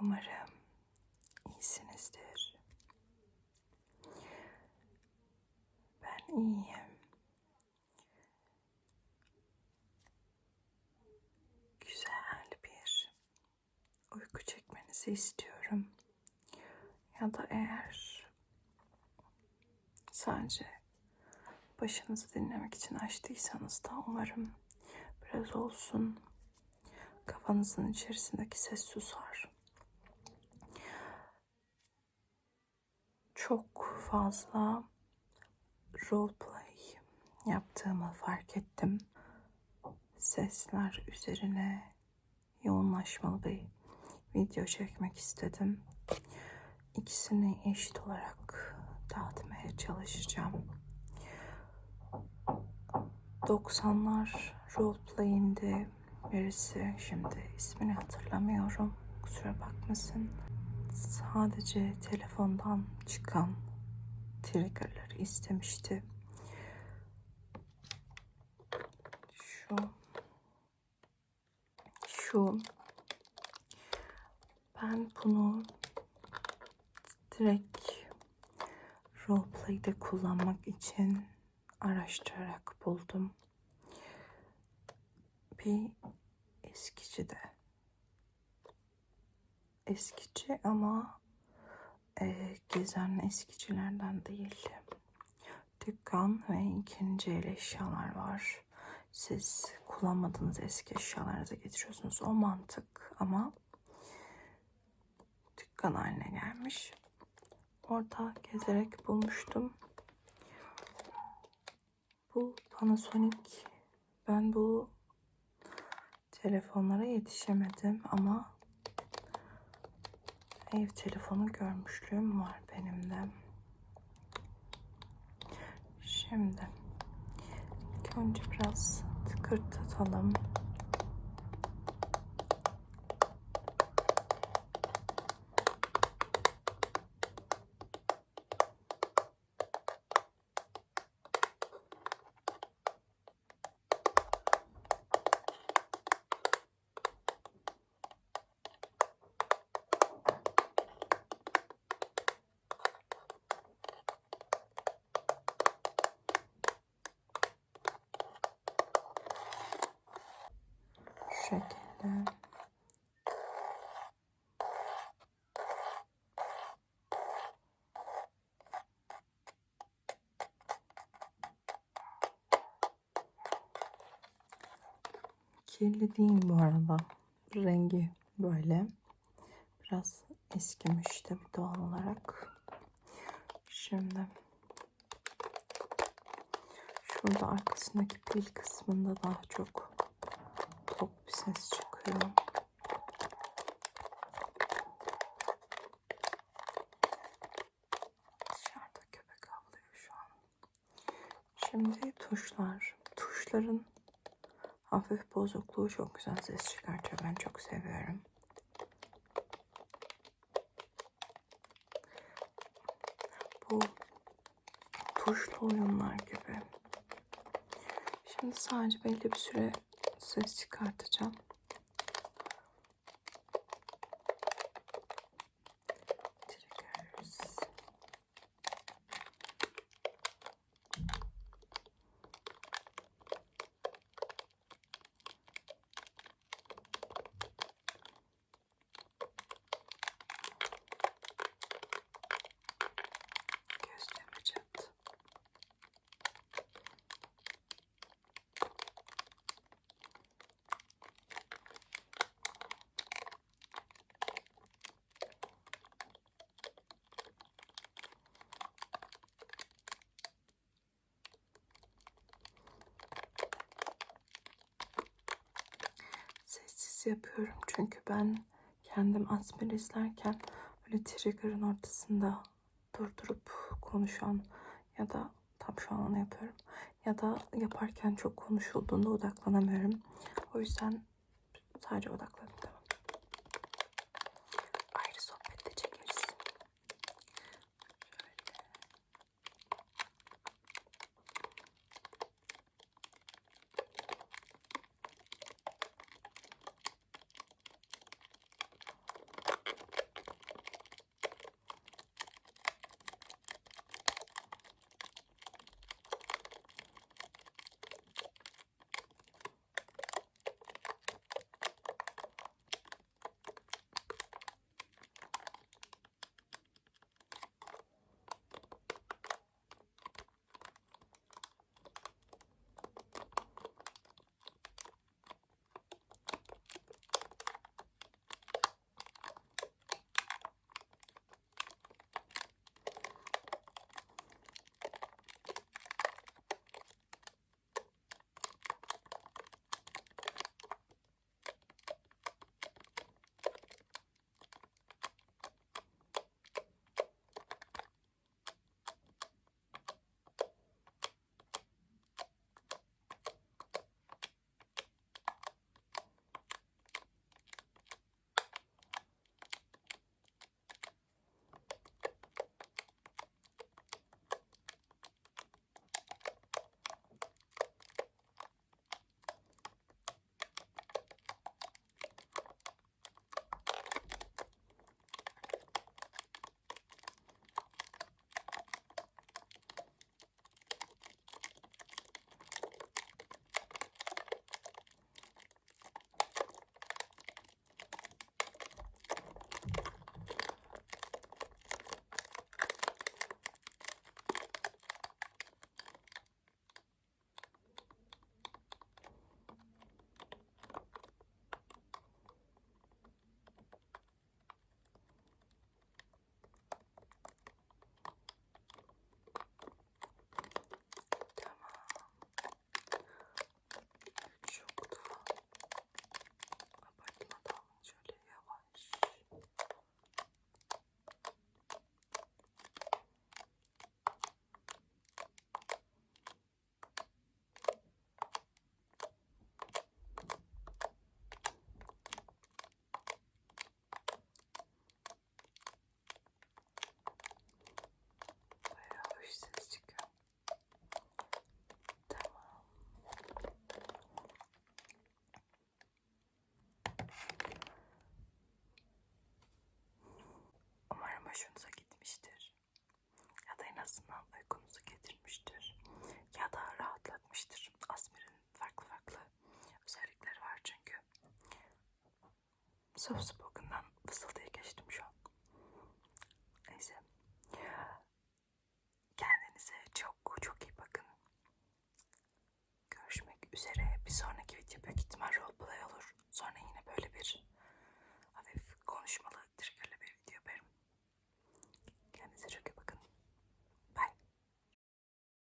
Umarım iyisinizdir. Ben iyiyim. Güzel bir uyku çekmenizi istiyorum. Ya da eğer sadece başınızı dinlemek için açtıysanız da umarım biraz olsun kafanızın içerisindeki ses susar. Çok fazla roleplay yaptığımı fark ettim. Sesler üzerine yoğunlaşmalı bir video çekmek istedim. İkisini eşit olarak dağıtmaya çalışacağım. 90'lar roleplay'inde birisi şimdi ismini hatırlamıyorum. Kusura bakmasın. Sadece telefondan çıkan triggerları istemişti. Şu şu ben bunu direkt roleplay'de kullanmak için araştırarak buldum. Bir eskici de. Eskici ama e, gezen eskicilerden değil. Dükkan ve ikinci el eşyalar var. Siz kullanmadığınız eski eşyalarınızı getiriyorsunuz. O mantık ama dükkan haline gelmiş. Orada gezerek bulmuştum. Bu Panasonic. Ben bu telefonlara yetişemedim ama ev telefonu görmüşlüğüm var benim de. Şimdi önce biraz tıkırtatalım. Şu şekilde. Kirli değil bu arada. Rengi böyle. Biraz eskimiş tabii doğal olarak. Şimdi şurada arkasındaki pil kısmında daha çok tok bir ses çıkıyor. Dışarıda köpek avlıyor şu an. Şimdi tuşlar. Tuşların hafif bozukluğu çok güzel ses çıkartıyor. Ben çok seviyorum. Bu tuşlu oyunlar gibi. Şimdi sadece belli bir süre ses çıkartacağım. Yapıyorum. Çünkü ben kendim asmir izlerken böyle trigger'ın ortasında durdurup konuşan ya da tam şu an yapıyorum. Ya da yaparken çok konuşulduğunda odaklanamıyorum. O yüzden sadece odaklanın subscribe.